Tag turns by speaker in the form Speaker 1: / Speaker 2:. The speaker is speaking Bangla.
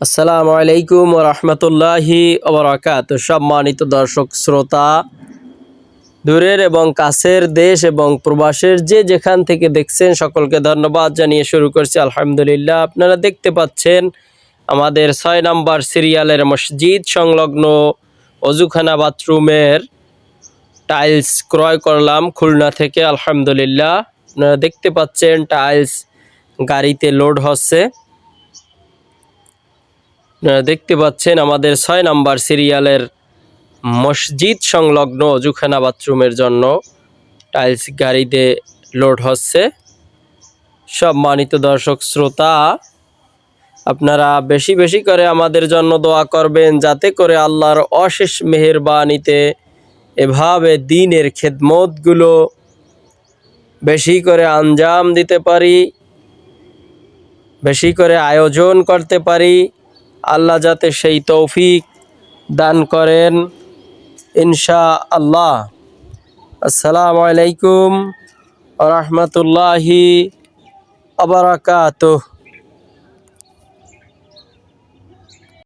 Speaker 1: আসসালামু আলাইকুম রহমতুল্লাহি ওবরাকাত সম্মানিত দর্শক, শ্রোতা, দূরের এবং কাছের দেশ এবং প্রবাসের যে যেখান থেকে দেখছেন সকলকে ধন্যবাদ জানিয়ে শুরু করছি। আলহামদুলিল্লাহ, আপনারা দেখতে পাচ্ছেন আমাদের ছয় নাম্বার সিরিয়ালের মসজিদ সংলগ্ন অজুখানা বাথরুমের টাইলস ক্রয় করলাম খুলনা থেকে। আলহামদুলিল্লাহ, আপনারা দেখতে পাচ্ছেন টাইলস গাড়িতে লোড হচ্ছে। দেখতে পাচ্ছেন আমাদের ছয় নাম্বার সিরিয়ালের মসজিদ সংলগ্ন অজুখানা বাথরুমের জন্য টাইলস গাড়িতে লোড হচ্ছে। সম্মানিত দর্শক, শ্রোতা, আপনারা বেশি বেশি করে আমাদের জন্য দোয়া করবেন যাতে করে আল্লাহর অশেষ মেহেরবানিতে এভাবে দিনের খেদমতগুলো বেশি করে আঞ্জাম দিতে পারি, বেশি করে আয়োজন করতে পারি। আল্লাহ যাতে সেই তৌফিক দান করেন ইনশা আল্লাহ আসসালামু আলাইকুম রহমতুল্লাহি আবরাকাতুহ